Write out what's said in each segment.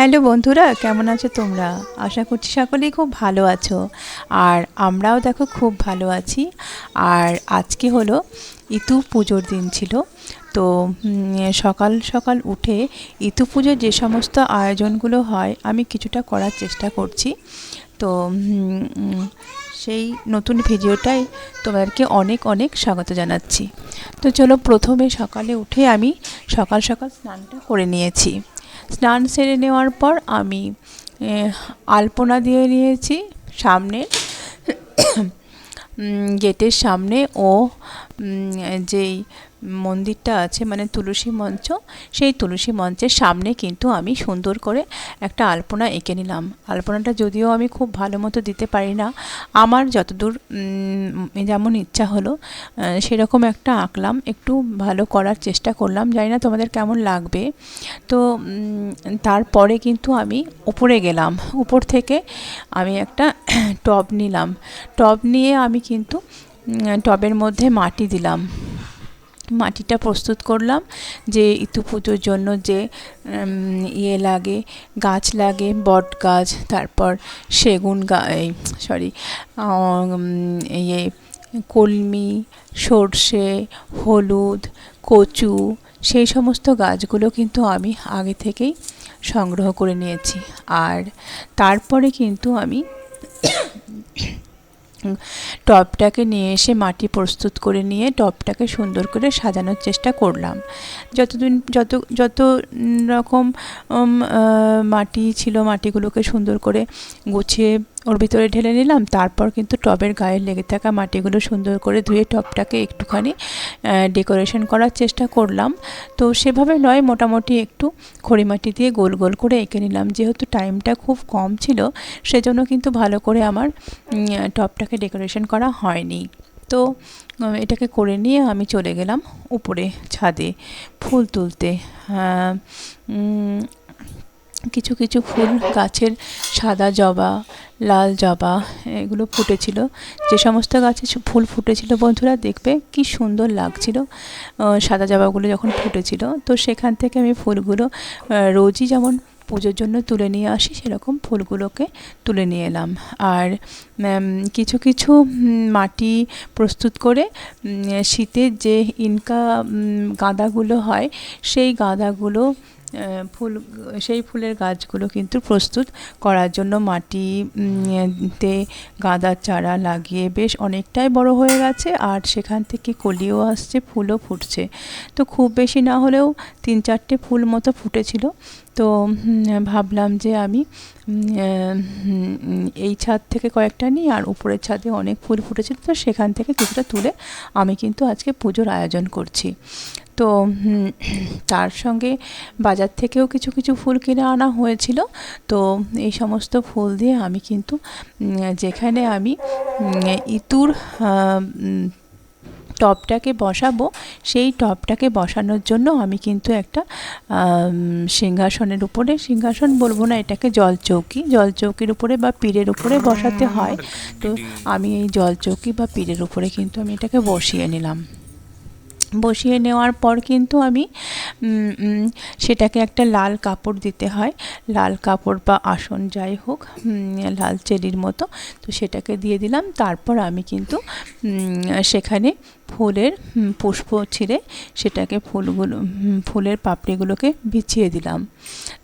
Hello বন্ধুরা, কেমন আছো তোমরা? আশা করছি সকলেই খুব ভালো আছো। আর আমরাও দেখো খুব ভালো আছি। আর আজকে হলো ইতু পুজোর দিন ছিল। তো সকাল সকাল উঠে ইতু পুজোর যে সমস্ত আয়োজনগুলো হয়, আমি কিছুটা করার চেষ্টা করছি। তো সেই নতুন ভিডিওটাই তোমাদেরকে অনেক অনেক স্বাগত জানাচ্ছি। তো চলো প্রথমে সকালে উঠে আমি সকাল সকাল স্নানটা করে নিয়েছি। স্নান সেরে নেওয়ার পর আমি আলপনা দিয়ে নিয়েছি সামনে। গেটের সামনে ও যেই মন্দিরটা আছে মানে তুলসী মঞ্চ, সেই তুলসী মঞ্চের সামনে কিন্তু আমি সুন্দর করে একটা আলপনা এঁকে নিলাম। আলপনাটা যদিও আমি খুব ভালো মতো দিতে পারি না, আমার যতদূর যেমন ইচ্ছা হলো সেরকম একটা আঁকলাম, একটু ভালো করার চেষ্টা করলাম, জানি না তোমাদের কেমন লাগবে। তো তারপরে কিন্তু আমি উপরে গেলাম, উপর থেকে আমি একটা টব নিলাম। টব নিয়ে আমি কিন্তু টবের মধ্যে মাটি দিলাম। মাটিটা প্রস্তুত করলাম যে ইতু পুজোর জন্য যে ইয়ে লাগে, গাছ লাগে, বট গাছ, তারপর সেগুন গা সরি ইয়ে কলমি, সর্ষে, হলুদ, কচু, সেই সমস্ত গাছগুলো কিন্তু আমি আগে থেকেই সংগ্রহ করে নিয়েছি। আর তারপরে কিন্তু আমি টবটাকে নিয়ে এসে মাটি প্রস্তুত করে নিয়ে টপটাকে সুন্দর করে সাজানোর চেষ্টা করলাম। যতদিন, যত যত রকম মাটি ছিল, মাটিগুলোকে সুন্দর করে গুছিয়ে ওর ভিতরে ঢেলে নিলাম, তারপর কিন্তু টবের গায়ে লেগে থাকা মাটিগুলো সুন্দর করে ধুয়ে টবটাকে একটুখানি ডেকোরেশন করার চেষ্টা করলাম। তো সেভাবে নয়, মোটামুটি একটু খড়ি মাটি দিয়ে গোল গোল করে এঁকে নিলাম। যেহেতু টাইমটা খুব কম ছিল, সেজন্য কিন্তু ভালো করে আমার টবটাকে ডেকোরেশন করা হয়নি। তো এটাকে করে নিয়ে আমি চলে গেলাম উপরে ছাদে ফুল তুলতে। কিছু কিছু ফুল, গাছের সাদা জবা লাল জবা, এগুলো ফুটেছিল। যে সমস্ত গাছে ফুল ফুটেছিল বন্ধুরা, দেখবে কি সুন্দর লাগছিল সাদা জবাগুলো যখন ফুটেছিল। তো সেখান থেকে আমি ফুলগুলো রোজই যেমন পুজোর জন্য তুলে নিয়ে আসি, সেরকম ফুলগুলোকে তুলে নিয়ে এলাম। আর কিছু কিছু মাটি প্রস্তুত করে শীতের যে ইনকা গাঁদাগুলো হয়, সেই গাঁদাগুলো ফুল, সেই ফুলের গাছগুলো কিন্তু প্রস্তুত করার জন্য মাটি তে গাঁদার চারা লাগিয়ে বেশ অনেকটাই বড় হয়ে গেছে আর সেখান থেকে কলিও আসছে, ফুলও ফুটছে। তো খুব বেশি না হলেও তিন চারটে ফুল মতো ফুটেছিল। তো ভাবলাম যে আমি এই ছাদ থেকে কয়েকটা নিই আর উপরের ছাদে অনেক ফুল ফুটেছিল তো সেখান থেকে কিছুটা তুলে আমি কিন্তু আজকে পুজোর আয়োজন করছি। তো তার সঙ্গে বাজার থেকেও কিছু কিছু ফুল কিনে আনা হয়েছিল। তো, এই সমস্ত ফুল দিয়ে আমি কিন্তু যেখানে আমি ইতুর টবটাকে বসাবো, সেই টবটাকে বসানোর জন্য আমি কিন্তু একটা সিংহাসনের উপরে, সিংহাসন বলব না, এটাকে জলচৌকি, জলচৌকির উপরে বা পীরের উপরে বসাতে হয়। তো আমি এই জলচৌকি বা পীরের উপরে কিন্তু আমি এটাকে বসিয়ে নিলাম। বসিয়ে নেওয়ার পর কিন্তু আমি সেটাকে একটা লাল কাপড় দিতে হয়। লাল কাপড় বা আসন যাই হোক লাল চেরির মতো, তো সেটাকে দিয়ে দিলাম। তারপর আমি কিন্তু সেখানে ফুলের পুষ্প ছিঁড়ে সেটাকে ফুলগুলো ফুলের পাপড়িগুলোকে বিছিয়ে দিলাম।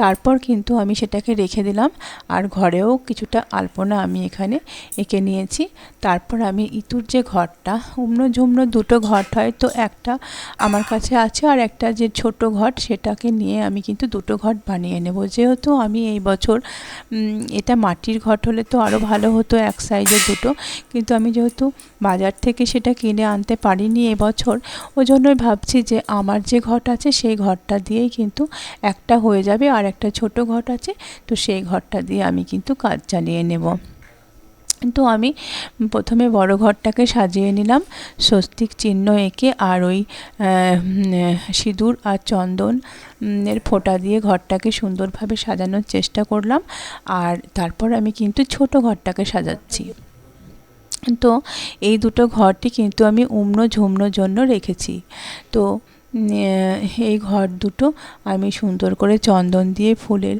তারপর কিন্তু আমি সেটাকে রেখে দিলাম আর ঘরেও কিছুটা আলপনা আমি এখানে এঁকে নিয়েছি। তারপর আমি ইতুর যে ঘরটা, উমনো ঝুমনো দুটো ঘট হয় তো একটা আমার কাছে আছে আর একটা যে ছোট ঘট সেটাকে নিয়ে আমি কিন্তু দুটো ঘট বানিয়ে নেব। যেহেতু আমি এই বছর এটা মাটির ঘট হলে তো আরও ভালো হতো এক সাইজে দুটো। কিন্তু আমি যেহেতু বাজার থেকে সেটা কিনে আনতে পারিনি এবছর। ওই জন্যই ভাবছি যে আমার যে ঘট আছে সেই ঘরটা দিয়েই কিন্তু একটা হয়ে যাবে আর একটা ছোট ঘট আছে, তো সেই ঘরটা দিয়ে আমি কিন্তু কাজ চালিয়ে নেব। তো আমি প্রথমে বড় ঘরটাকে সাজিয়ে নিলাম, স্বস্তিক চিহ্ন এঁকে আর ওই সিঁদুর আর চন্দন এর ফোঁটা দিয়ে ঘরটাকে সুন্দরভাবে সাজানোর চেষ্টা করলাম। আর তারপর আমি কিন্তু ছোট ঘরটাকে সাজাচ্ছি। তো এই দুটো ঘরটি কিন্তু আমি উমনো ঝুমনোর জন্য রেখেছি। তো এই ঘর দুটো আমি সুন্দর করে চন্দন দিয়ে ফুলের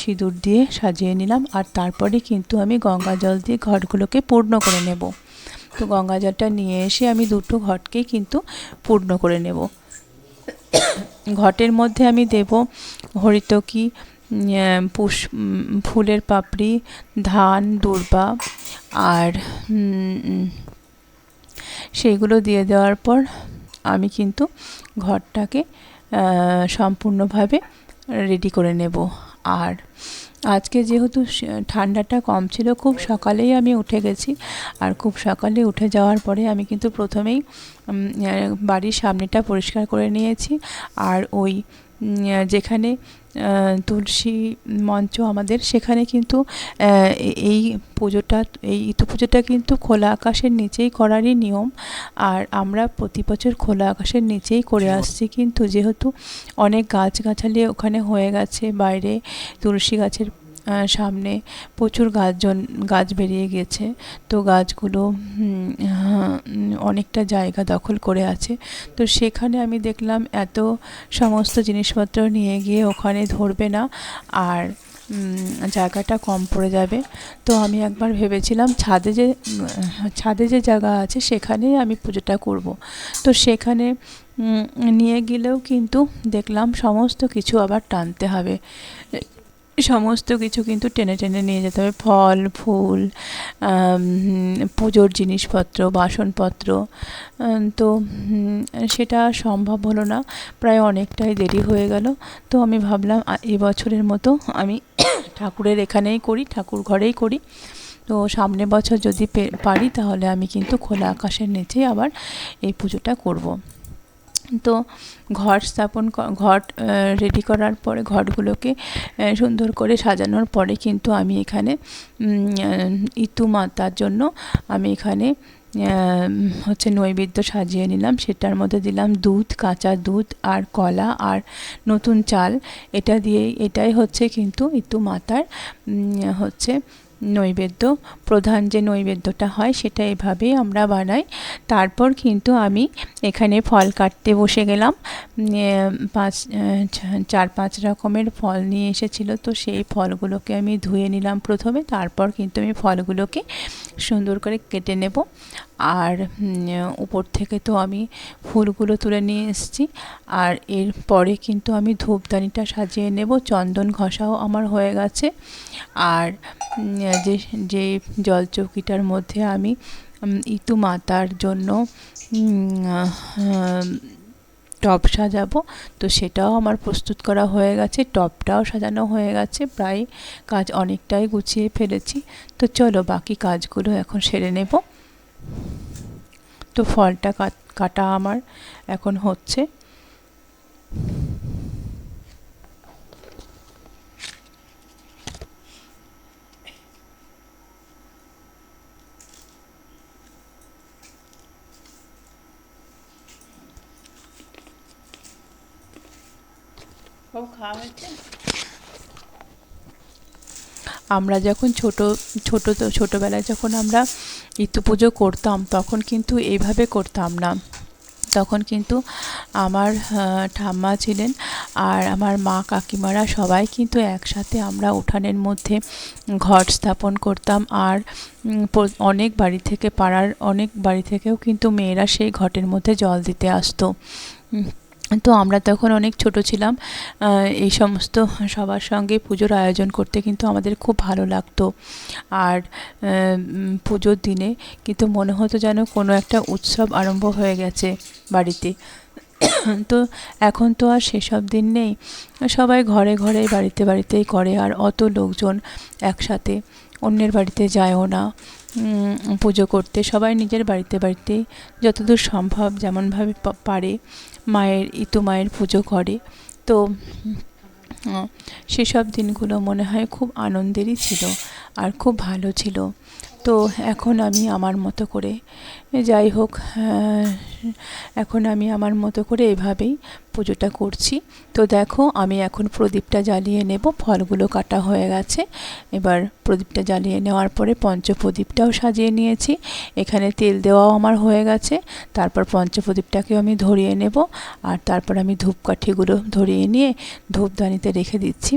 সিঁদুর দিয়ে সাজিয়ে নিলাম আর তারপরে কিন্তু আমি গঙ্গা জল দিয়ে ঘরগুলোকে পূর্ণ করে নেব। তো গঙ্গা জলটা নিয়ে এসে আমি দুটো ঘটকেই কিন্তু পূর্ণ করে নেব। ঘটের মধ্যে আমি দেব হরিতকি পুষ ফুলের পাপড়ি, ধান, দূর্বা আর সেইগুলো দিয়ে দেওয়ার পর আমি কিন্তু ঘরটাকে সম্পূর্ণভাবে রেডি করে নেব। আর আজকে যেহেতু ঠান্ডাটা কম ছিল, খুব সকালেই আমি উঠে গেছি। আর খুব সকালে উঠে যাওয়ার পরে আমি কিন্তু প্রথমেই বাড়ির সামনেটা পরিষ্কার করে নিয়েছি। আর ওই যেখানে তুলসী মঞ্চ আমাদের সেখানে কিন্তু এই পুজোটা এই ইতু পুজোটা কিন্তু খোলা আকাশের নিচেই করারই নিয়ম। আর আমরা প্রতি বছর খোলা আকাশের নিচেই করে আসছি কিন্তু যেহেতু অনেক গাছগাছালি ওখানে হয়ে গেছে বাইরে তুলসী গাছের সামনে প্রচুর গাছ জন গাছ বেরিয়ে গেছে। তো গাছগুলো অনেকটা জায়গা দখল করে আছে। তো সেখানে আমি দেখলাম এত সমস্ত জিনিসপত্র নিয়ে গিয়ে ওখানে ধরবে না আর জায়গাটা কম পড়ে যাবে। তো আমি একবার ভেবেছিলাম ছাদে যে ছাদে যে জায়গা আছে সেখানেই আমি পুজোটা করব। তো সেখানে নিয়ে গেলেও কিন্তু দেখলাম সমস্ত কিছু আবার টানতে হবে। সমস্ত কিছু কিন্তু টেনে টেনে নিয়ে যেতে হবে। ফল, ফুল পুজোর জিনিসপত্র, বাসনপত্র তো সেটা সম্ভব হলো না। প্রায় অনেকটাই দেরি হয়ে গেল। তো আমি ভাবলাম এবছরের মতো আমি ঠাকুরের এখানেই করি, ঠাকুর ঘরেই করি। তো সামনে বছর যদি পারি, তাহলে আমি কিন্তু খোলা আকাশের নিচেই আবার এই পুজোটা করব। তো ঘট স্থাপন ঘট রেডি করার পরে ঘটগুলোকে সুন্দর করে সাজানোর পরে কিন্তু আমি এখানে ইতু মাতার জন্য আমি এখানে হচ্ছে নৈবেদ্য সাজিয়ে নিলাম। সেটার মধ্যে দিলাম দুধ, কাঁচা দুধ আর কলা আর নতুন চাল। এটা দিয়েই, এটাই হচ্ছে কিন্তু ইতু মাতার হচ্ছে নৈবেদ্য, প্রধান যে নৈবেদ্যটা হয় সেটা এভাবে আমরা বানাই। তারপর কিন্তু আমি এখানে ফল কাটতে বসে গেলাম। পাঁচ চার, পাঁচ রকমের ফল নিয়ে এসেছিল। তো সেই ফলগুলোকে আমি ধুয়ে নিলাম প্রথমে। তারপর কিন্তু আমি ফলগুলোকে সুন্দর করে কেটে নেব। আর উপর থেকে তো আমি ফুলগুলো তুলে নিয়ে এসেছি। আর এর পরে কিন্তু আমি ধূপদানিটা সাজিয়ে নেব। চন্দন ঘষাও আমার হয়ে গেছে। আর যে যে জলচৌকিটার মধ্যে আমি ইতু মাতার জন্য টব সাজাবো, তো সেটাও আমার প্রস্তুত করা হয়ে গেছে। টবটাও সাজানো হয়ে গেছে। প্রায় কাজ অনেকটাই গুছিয়ে ফেলেছি। তো চলো বাকি কাজগুলো এখন সেরে নেব। তো ফলটা কাটা আমার এখন হচ্ছে। আমরা যখন ছোট ছোট ছোটোবেলায় যখন আমরা ইতু পুজো করতাম, তখন কিন্তু এইভাবে করতাম না। তখন কিন্তু আমার ঠাম্মা ছিলেন আর আমার মা কাকিমারা সবাই কিন্তু একসাথে আমরা উঠানের মধ্যে ঘট স্থাপন করতাম আর অনেক বাড়ি থেকে পাড়ার অনেক বাড়ি থেকেও কিন্তু মেয়েরা সেই ঘটের মধ্যে জল দিতে আসতো। তো আমরা তখন অনেক ছোট ছিলাম এই সমস্ত সবার সঙ্গে পুজোর আয়োজন করতে কিন্তু আমাদের খুব ভালো লাগতো। আর পুজোর দিনে কিন্তু মনে হতো যেন কোনো একটা উৎসব আরম্ভ হয়ে গেছে বাড়িতে। তো এখন তো আর সেসব দিন নেই। সবাই ঘরে ঘরে বাড়িতে বাড়িতেই করে, আর অত লোকজন একসাথে অন্যের বাড়িতে যায়ও না। পুজো করতে, সবাই নিজের বাড়িতে বাড়িতে যতদূর সম্ভব যেমনভাবে পারে মায়ের, ইতু মায়ের পুজো করে। তো সেসব দিনগুলো মনে হয় খুব আনন্দেরই ছিল আর খুব ভালো ছিল। তো এখন আমি আমার মতো করে, যাই হোক এখন আমি আমার মতো করে এভাবেই পুজোটা করছি। তো দেখো, আমি এখন প্রদীপটা জ্বালিয়ে নেব, ফলগুলো কাটা হয়ে গেছে। এবার প্রদীপটা জ্বালিয়ে নেওয়ার পরে পঞ্চপ্রদীপটাও সাজিয়ে নিয়েছি। এখানে তেল দেওয়াও আমার হয়ে গেছে। তারপর পঞ্চপ্রদীপটাকেও আমি ধরিয়ে নেব আর তারপর আমি ধূপকাঠিগুলো ধরিয়ে নিয়ে ধূপদানিতে রেখে দিচ্ছি।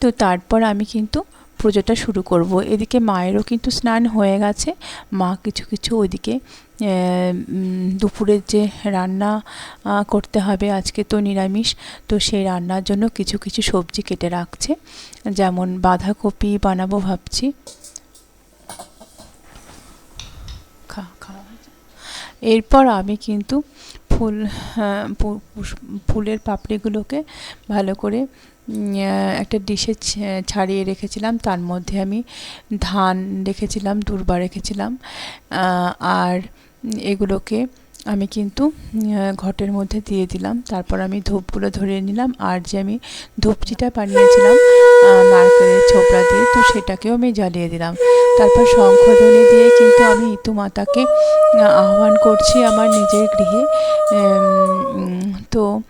তো তারপর আমি কিন্তু পুজোটা শুরু করব। এদিকে মায়েরও কিন্তু স্নান হয়ে গেছে। মা কিছু কিছু ওইদিকে দুপুরের যে রান্না করতে হবে, আজকে তো নিরামিষ, তো সেই রান্নার জন্য কিছু কিছু সবজি কেটে রাখছে। যেমন বাঁধাকপি বানাবো ভাবছি। খা খাওয়া এরপর আমি কিন্তু ফুল পুষ- ফুলের পাপড়িগুলোকে ভালো করে একটা ডিশে ছাড়িয়ে রেখেছিলাম। তার মধ্যে আমি ধান রেখেছিলাম, দূর্বা রেখেছিলাম। আর এগুলোকে আমি কিন্তু ঘটের মধ্যে দিয়ে দিলাম। তারপর আমি ধূপগুলো ধরিয়ে নিলাম। আর যে আমি ধূপচিটা বানিয়েছিলাম নারকেলের ছোবড়া দিয়ে, তো সেটাকেও আমি জ্বালিয়ে দিলাম। তারপর শঙ্খধ্বনি দিয়ে কিন্তু আমি ইতু মাতাকে আহ্বান করছি আমার নিজের গৃহে। তো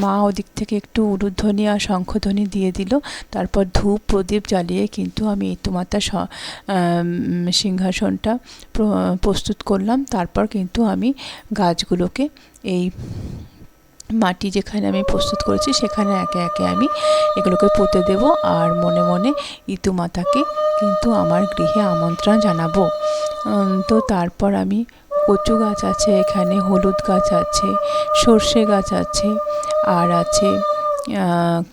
মা ওদিক থেকে একটু উরুধ্বনি আর শঙ্খধ্বনি দিয়ে দিল। তারপর ধূপ প্রদীপ জ্বালিয়ে কিন্তু আমি ইতুমাতার স- সিংহাসনটা প্রস্তুত করলাম। তারপর কিন্তু আমি গাছগুলোকে এই মাটি যেখানে আমি প্রস্তুত করেছি, সেখানে একে একে আমি এগুলোকে পুঁতে দেব আর মনে মনে ইতুমাতাকে কিন্তু আমার গৃহে আমন্ত্রণ জানাব। তো তারপর আমি কচু গাছ আছে, এখানে হলুদ গাছ আছে, সর্ষে গাছ আছে, আর আছে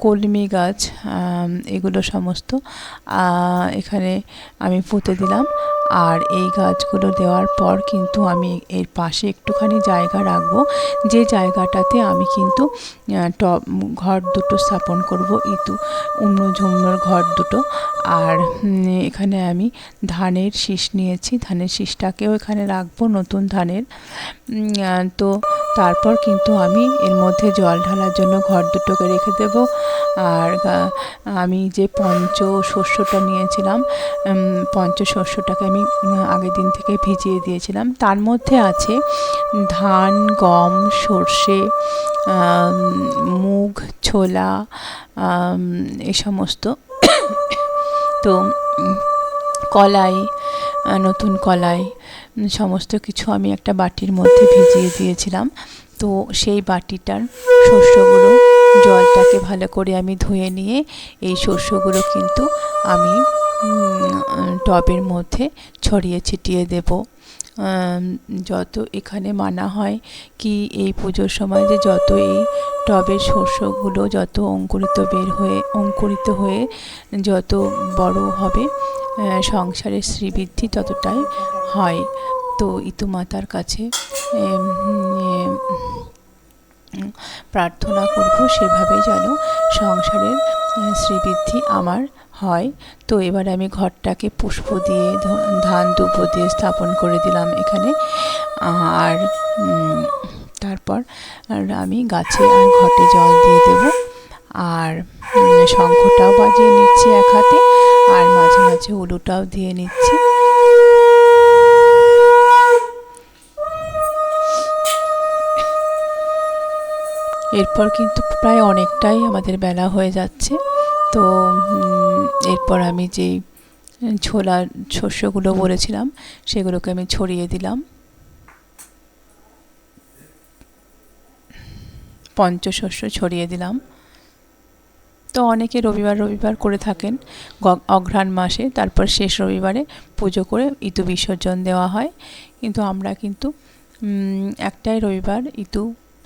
কলমি গাছ এগুলো সমস্ত এখানে আমি পুঁতে দিলাম। আর এই গাছগুলো দেওয়ার পর কিন্তু আমি এর পাশে একটুখানি জায়গা রাখব। যে জায়গাটাতে আমি কিন্তু টব, ঘর দুটো স্থাপন করব ইতু উন্ন ঝুমনোর ঘর দুটো। আর এখানে আমি ধানের শীষ নিয়েছি। ধানের শীষটাকেও এখানে রাখব, নতুন ধানের। তো তারপর কিন্তু আমি এর মধ্যে জল ঢালার জন্য ঘর দুটোকে রেখে দেব। আর আমি যে পঞ্চ শস্যটা নিয়েছিলাম পঞ্চ শস্যটাকে আমি উম, আগের দিন থেকে ভিজিয়ে দিয়েছিলাম। তার মধ্যে আছে ধান গম সর্ষে মুগ ছোলা আম, এই সমস্ত। তো কলাই নতুন কলাই সমস্ত কিছু আমি একটা বাটির মধ্যে ভিজিয়ে দিয়েছিলাম। তো সেই বাটিটার শস্যগুলো জলটাকে ভালো করে আমি ধুয়ে নিয়ে এই শস্যগুলো কিন্তু আমি টবের মধ্যে ছড়িয়ে ছিটিয়ে দেব। যত এখানে মানা হয় কি এই পুজোর সময় যে যত এই টবের শস্যগুলো, যত অঙ্কুরিত বের হয়ে, অঙ্কুরিত হয়ে যত বড় হবে সংসারের শ্রীবৃদ্ধি ততটাই হয়। তো ইতুমাতার কাছে প্রার্থনা করব সেভাবে যেন সংসারের শ্রীবৃদ্ধি আমার হয়। তো এবার আমি ঘরটাকে পুষ্প দিয়ে ধান দুব্ব দিয়ে স্থাপন করে দিলাম এখানে। আর তারপর আমি গাছে আর ঘটে জল দিয়ে দেব। আর শঙ্খটাও বাজিয়ে নিচ্ছি এক হাতে আর মাঝে মাঝে উলুটাও দিয়ে নিচ্ছি। এরপর কিন্তু প্রায় অনেকটাই আমাদের বেলা হয়ে যাচ্ছে। তো এরপর আমি যেই ছোলা শস্যগুলো বলেছিলাম, সেগুলোকে আমি ছড়িয়ে দিলাম। পঞ্চশস্য ছড়িয়ে দিলাম। তো অনেকে রবিবার রবিবার করে থাকেন অঘ্রাণ মাসে, তারপর শেষ রবিবারে পুজো করে ইতু বিসর্জন দেওয়া হয়। কিন্তু আমরা কিন্তু একটাই রবিবার ইতু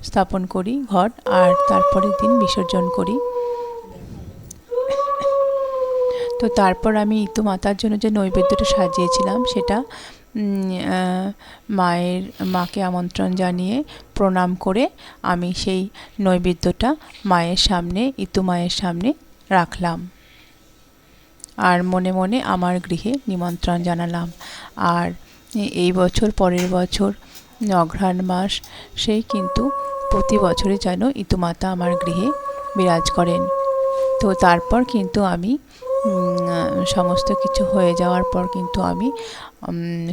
স্থাপন করি ঘট আর তারপরের দিন বিসর্জন করি। তো তারপর আমি ইতু মাতার জন্য যে নৈবেদ্যটা সাজিয়েছিলাম, সেটা মায়ের, মাকে আমন্ত্রণ জানিয়ে প্রণাম করে আমি সেই নৈবেদ্যটা মায়ের সামনে, ইতু মায়ের সামনে রাখলাম। আর মনে মনে আমার গৃহে নিমন্ত্রণ জানালাম। আর এই বছর, পরের বছর, অঘ্রাণ মাস সেই কিন্তু প্রতি বছরে যেন ইতুমাতা আমার গৃহে বিরাজ করেন। তো তারপর কিন্তু আমি সমস্ত কিছু হয়ে যাওয়ার পর কিন্তু আমি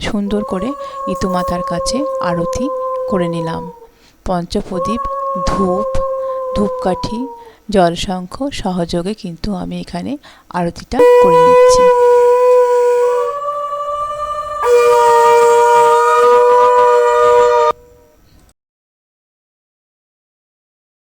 সুন্দর করে ইতুমাতার কাছে আরতি করে নিলাম। পঞ্চপ্রদীপ, ধূপ, ধূপকাঠি, জলশঙ্খ সহযোগে কিন্তু আমি এখানে আরতিটা করে নিচ্ছি।